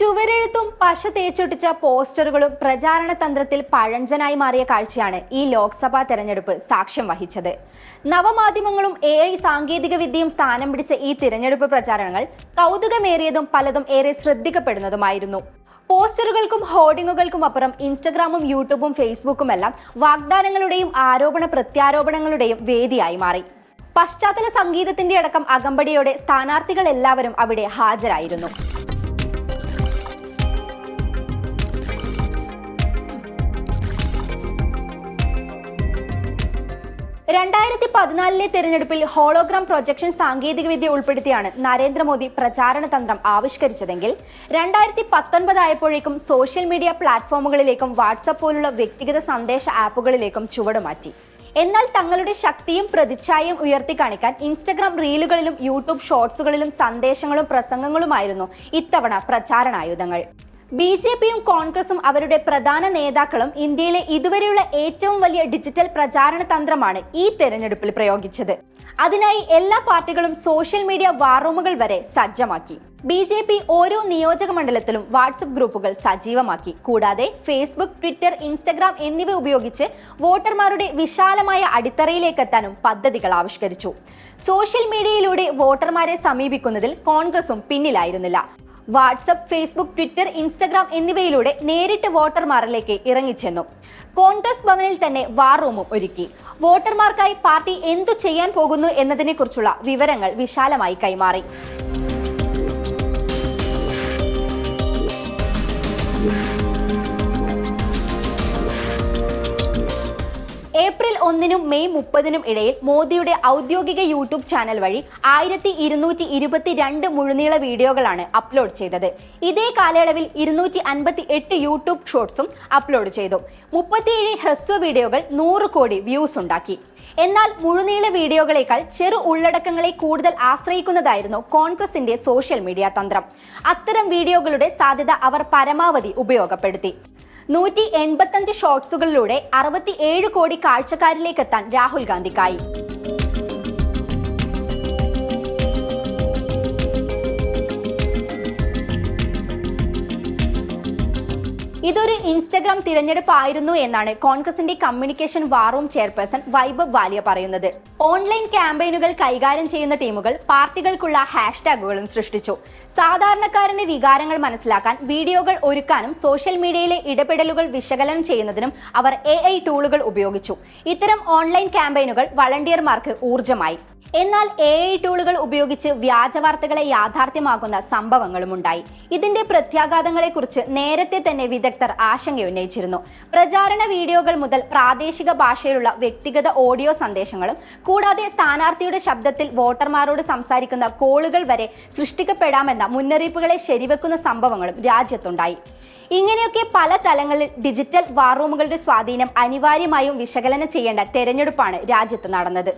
ചുവരെഴുത്തും പശ തേച്ചൊട്ടിച്ച പോസ്റ്ററുകളും പ്രചാരണ തന്ത്രത്തിൽ പഴഞ്ചനായി മാറിയ കാഴ്ചയാണ് ഈ ലോക്സഭാ തെരഞ്ഞെടുപ്പ് സാക്ഷ്യം വഹിച്ചത്. നവമാധ്യമങ്ങളും എ ഐ സാങ്കേതിക വിദ്യയും സ്ഥാനം പിടിച്ച ഈ തിരഞ്ഞെടുപ്പ് പ്രചാരണങ്ങൾ കൗതുകമേറിയതും പലതും ഏറെ ശ്രദ്ധിക്കപ്പെടുന്നതുമായിരുന്നു. പോസ്റ്ററുകൾക്കും ഹോർഡിങ്ങുകൾക്കും അപ്പുറം ഇൻസ്റ്റഗ്രാമും യൂട്യൂബും ഫേസ്ബുക്കും എല്ലാം വാഗ്ദാനങ്ങളുടെയും ആരോപണ പ്രത്യാരോപണങ്ങളുടെയും വേദിയായി മാറി. പശ്ചാത്തല സംഗീതത്തിന്റെ അടക്കം അകമ്പടിയോടെ സ്ഥാനാർത്ഥികൾ എല്ലാവരും അവിടെ ഹാജരായിരുന്നു. രണ്ടായിരത്തി പതിനാലിലെ തെരഞ്ഞെടുപ്പിൽ ഹോളോഗ്രാം പ്രൊജക്ഷൻ സാങ്കേതികവിദ്യ ഉൾപ്പെടുത്തിയാണ് നരേന്ദ്രമോദി പ്രചാരണ തന്ത്രം ആവിഷ്കരിച്ചതെങ്കിൽ രണ്ടായിരത്തി പത്തൊൻപതായപ്പോഴേക്കും സോഷ്യൽ മീഡിയ പ്ലാറ്റ്ഫോമുകളിലേക്കും വാട്സപ്പ് പോലുള്ള വ്യക്തിഗത സന്ദേശ ആപ്പുകളിലേക്കും ചുവടുമാറ്റി എന്നാൽ തങ്ങളുടെ ശക്തിയും പ്രതിച്ഛായയും ഉയർത്തി കാണിക്കാൻ ഇൻസ്റ്റഗ്രാം റീലുകളിലും യൂട്യൂബ് ഷോർട്സുകളിലും സന്ദേശങ്ങളും പ്രസംഗങ്ങളുമായിരുന്നു ഇത്തവണ പ്രചാരണായുധങ്ങൾ ബി ജെ പിയും കോൺഗ്രസും അവരുടെ പ്രധാന നേതാക്കളും ഇന്ത്യയിലെ ഇതുവരെയുള്ള ഏറ്റവും വലിയ ഡിജിറ്റൽ പ്രചാരണ തന്ത്രമാണ് ഈ തെരഞ്ഞെടുപ്പിൽ പ്രയോഗിച്ചത്. അതിനായി എല്ലാ പാർട്ടികളും സോഷ്യൽ മീഡിയ വാറൂമുകൾ വരെ സജ്ജമാക്കി. ബി ജെ പി ഓരോ നിയോജക മണ്ഡലത്തിലും വാട്സപ്പ് ഗ്രൂപ്പുകൾ സജീവമാക്കി. കൂടാതെ ഫേസ്ബുക്ക് ട്വിറ്റർ ഇൻസ്റ്റഗ്രാം എന്നിവ ഉപയോഗിച്ച് വോട്ടർമാരുടെ വിശാലമായ അടിത്തറയിലേക്കെത്താനും പദ്ധതികൾ ആവിഷ്കരിച്ചു. സോഷ്യൽ മീഡിയയിലൂടെ വോട്ടർമാരെ സമീപിക്കുന്നതിൽ കോൺഗ്രസും പിന്നിലായിരുന്നില്ല. വാട്സപ്പ് ഫേസ്ബുക്ക് ട്വിറ്റർ ഇൻസ്റ്റഗ്രാം എന്നിവയിലൂടെ നേരിട്ട് വോട്ടർമാരിലേക്ക് ഇറങ്ങിച്ചെന്നു. കോൺഗ്രസ് ഭവനിൽ തന്നെ വാർ റൂമും ഒരുക്കി. വോട്ടർമാർക്കായി പാർട്ടി എന്തു ചെയ്യാൻ പോകുന്നു എന്നതിനെക്കുറിച്ചുള്ള വിവരങ്ങൾ വിശാലമായി കൈമാറി. ഏപ്രിൽ ഒന്നിനും മെയ് മുപ്പതിനും ഇടയിൽ മോദിയുടെ ഔദ്യോഗിക യൂട്യൂബ് ചാനൽ വഴി ആയിരത്തി ഇരുന്നൂറ്റി ഇരുപത്തിരണ്ട് മുഴുനീള വീഡിയോകളാണ് അപ്ലോഡ് ചെയ്തത്. ഇതേ കാലയളവിൽ ഇരുന്നൂറ്റി അൻപത്തി എട്ട് യൂട്യൂബ് ഷോർട്സും അപ്ലോഡ് ചെയ്തു. മുപ്പത്തിയേഴ് ഹ്രസ്വ വീഡിയോകൾ നൂറ് കോടി വ്യൂസ് ഉണ്ടാക്കി. എന്നാൽ മുഴുനീള വീഡിയോകളേക്കാൾ ചെറു ഉള്ളടക്കങ്ങളെ കൂടുതൽ ആശ്രയിക്കുന്നതായിരുന്നു കോൺഗ്രസിന്റെ സോഷ്യൽ മീഡിയ തന്ത്രം. അത്തരം വീഡിയോകളുടെ സാധ്യത അവർ പരമാവധി ഉപയോഗപ്പെടുത്തി. നൂറ്റി എൺപത്തഞ്ച് അറുപത്തി ഏഴ് കോടി കാഴ്ചക്കാരിലേക്കെത്താൻ രാഹുൽ ഗാന്ധിക്കായി. ഇതൊരു ഇൻസ്റ്റഗ്രാം തിരഞ്ഞെടുപ്പായിരുന്നു എന്നാണ് കോൺഗ്രസിന്റെ communication war room chairperson Vaibhav Walia പറയുന്നത്. ഓൺലൈൻ ക്യാമ്പയിനുകൾ കൈകാര്യം ചെയ്യുന്ന ടീമുകൾ പാർട്ടികൾക്കുള്ള ഹാഷ്ടാഗുകളും സൃഷ്ടിച്ചു. സാധാരണക്കാരന്റെ വികാരങ്ങൾ മനസ്സിലാക്കാൻ വീഡിയോകൾ ഒരുക്കാനും സോഷ്യൽ മീഡിയയിലെ ഇടപെടലുകൾ വിശകലനം ചെയ്യുന്നതിനും അവർ എ ടൂളുകൾ ഉപയോഗിച്ചു. ഇത്തരം ഓൺലൈൻ ക്യാമ്പയിനുകൾ വളണ്ടിയർമാർക്ക് ഊർജമായി. എന്നാൽ എ ഐ ടൂളുകൾ ഉപയോഗിച്ച് വ്യാജ വാർത്തകളെ സംഭവങ്ങളും ഉണ്ടായി ഇതിന്റെ പ്രത്യാഘാതങ്ങളെക്കുറിച്ച് നേരത്തെ തന്നെ വിദഗ്ധർ ആശങ്കയുന്നയിച്ചിരുന്നു പ്രചാരണ വീഡിയോകൾ മുതൽ പ്രാദേശിക ഭാഷയിലുള്ള വ്യക്തിഗത ഓഡിയോ സന്ദേശങ്ങളും കൂടാതെ സ്ഥാനാർത്ഥിയുടെ ശബ്ദത്തിൽ വോട്ടർമാരോട് സംസാരിക്കുന്ന കോളുകൾ വരെ സൃഷ്ടിക്കപ്പെടാമെന്ന മുന്നറിയിപ്പുകളെ ശരിവെക്കുന്ന സംഭവങ്ങളും രാജ്യത്തുണ്ടായി. ഇങ്ങനെയൊക്കെ പല തലങ്ങളിൽ ഡിജിറ്റൽ വാർറൂമുകളുടെ സ്വാധീനം അനിവാര്യമായും വിശകലനം ചെയ്യേണ്ട തെരഞ്ഞെടുപ്പാണ് രാജ്യത്ത് നടന്നത്.